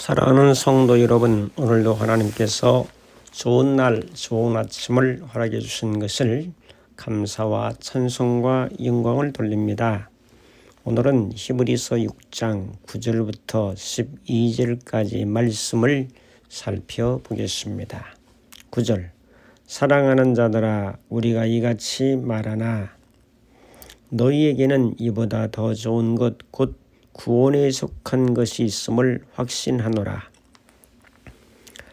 사랑하는 성도 여러분, 오늘도 하나님께서 좋은 날, 좋은 아침을 허락해 주신 것을 감사와 찬송과 영광을 돌립니다. 오늘은 히브리서 6장 9절부터 12절까지 말씀을 살펴보겠습니다. 9절 사랑하는 자들아 우리가 이같이 말하나 너희에게는 이보다 더 좋은 것 곧 구원에 속한 것이 있음을 확신하노라.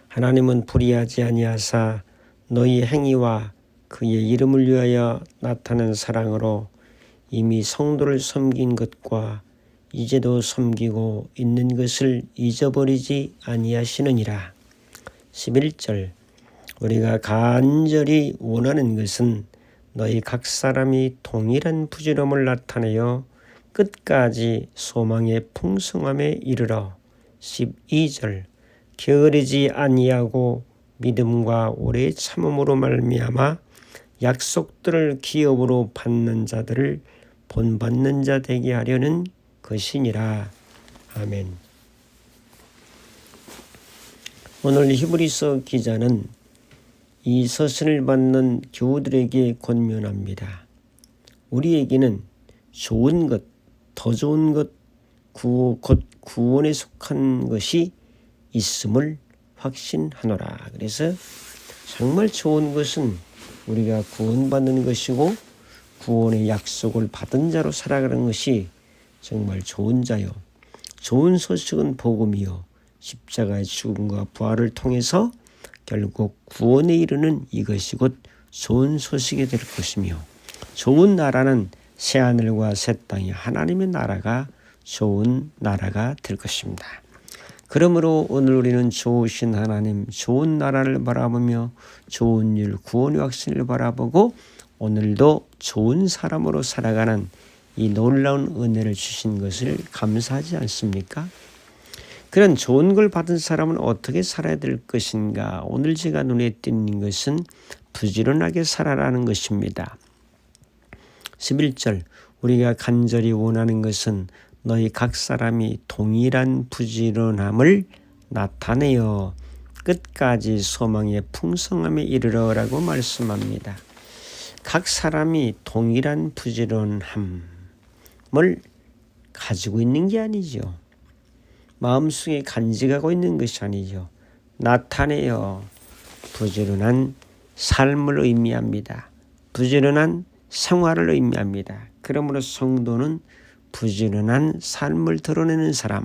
하나님은 불의하지 아니하사 너희 행위와 그의 이름을 위하여 나타낸 사랑으로 이미 성도를 섬긴 것과 이제도 섬기고 있는 것을 잊어버리지 아니하시느니라. 11절 우리가 간절히 원하는 것은 너희 각 사람이 동일한 부지런함을 나타내어 끝까지 소망의 풍성함에 이르러 12절 게으르지 아니하고 믿음과 오래 참음으로 말미암아 약속들을 기업으로 받는 자들을 본받는 자 되게 하려는 것이니라. 아멘. 오늘 히브리서 기자는 이 서신을 받는 교우들에게 권면합니다. 우리에게는 좋은 것, 더 좋은 것, 구, 곧 구원에 속한 것이 있음을 확신하노라. 그래서 정말 좋은 것은 우리가 구원받는 것이고 구원의 약속을 받은 자로 살아가는 것이 정말 좋은 자요. 좋은 소식은 복음이요. 십자가의 죽음과 부활을 통해서 결국 구원에 이르는 이것이 곧 좋은 소식이 될 것이며 좋은 나라는 새 하늘과 새 땅이 하나님의 나라가 좋은 나라가 될 것입니다. 그러므로 오늘 우리는 좋으신 하나님, 좋은 나라를 바라보며 좋은 일, 구원의 확신을 바라보고 오늘도 좋은 사람으로 살아가는 이 놀라운 은혜를 주신 것을 감사하지 않습니까? 그런 좋은 걸 받은 사람은 어떻게 살아야 될 것인가? 오늘 제가 눈에 띄는 것은 부지런하게 살아라는 것입니다. 11절 우리가 간절히 원하는 것은 너희 각 사람이 동일한 부지런함을 나타내어 끝까지 소망의 풍성함에 이르러라고 말씀합니다. 각 사람이 동일한 부지런함을 가지고 있는 게 아니죠. 마음속에 간직하고 있는 것이 아니죠. 나타내어 부지런한 삶을 의미합니다. 부지런한 생활을 의미합니다. 그러므로 성도는 부지런한 삶을 드러내는 사람,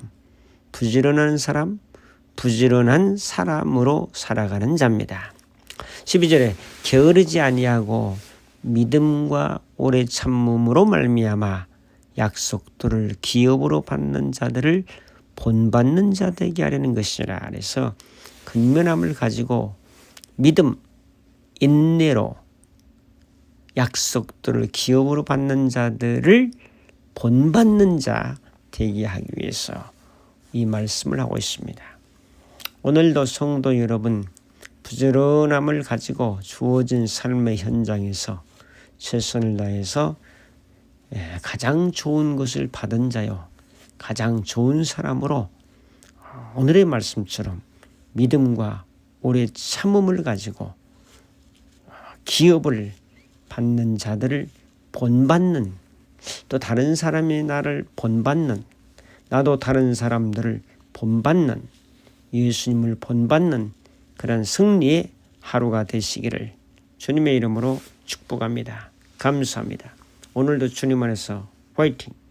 부지런한 사람, 부지런한 사람으로 살아가는 자입니다. 12절에 게으르지 아니하고 믿음과 오래 참음으로 말미암아 약속들을 기업으로 받는 자들을 본받는 자 되게 하려는 것이라. 그래서 근면함을 가지고 믿음, 인내로 약속들을 기업으로 받는 자들을 본받는 자 되게 하기 위해서 이 말씀을 하고 있습니다. 오늘도 성도 여러분 부지런함을 가지고 주어진 삶의 현장에서 최선을 다해서 예, 가장 좋은 것을 받은 자요. 가장 좋은 사람으로 오늘의 말씀처럼 믿음과 오래 참음을 가지고 기업을 받는 자들을 본받는 또 다른 사람이 나를 본받는 나도 다른 사람들을 본받는 예수님을 본받는 그런 승리의 하루가 되시기를 주님의 이름으로 축복합니다. 감사합니다. 오늘도 주님 안에서 화이팅!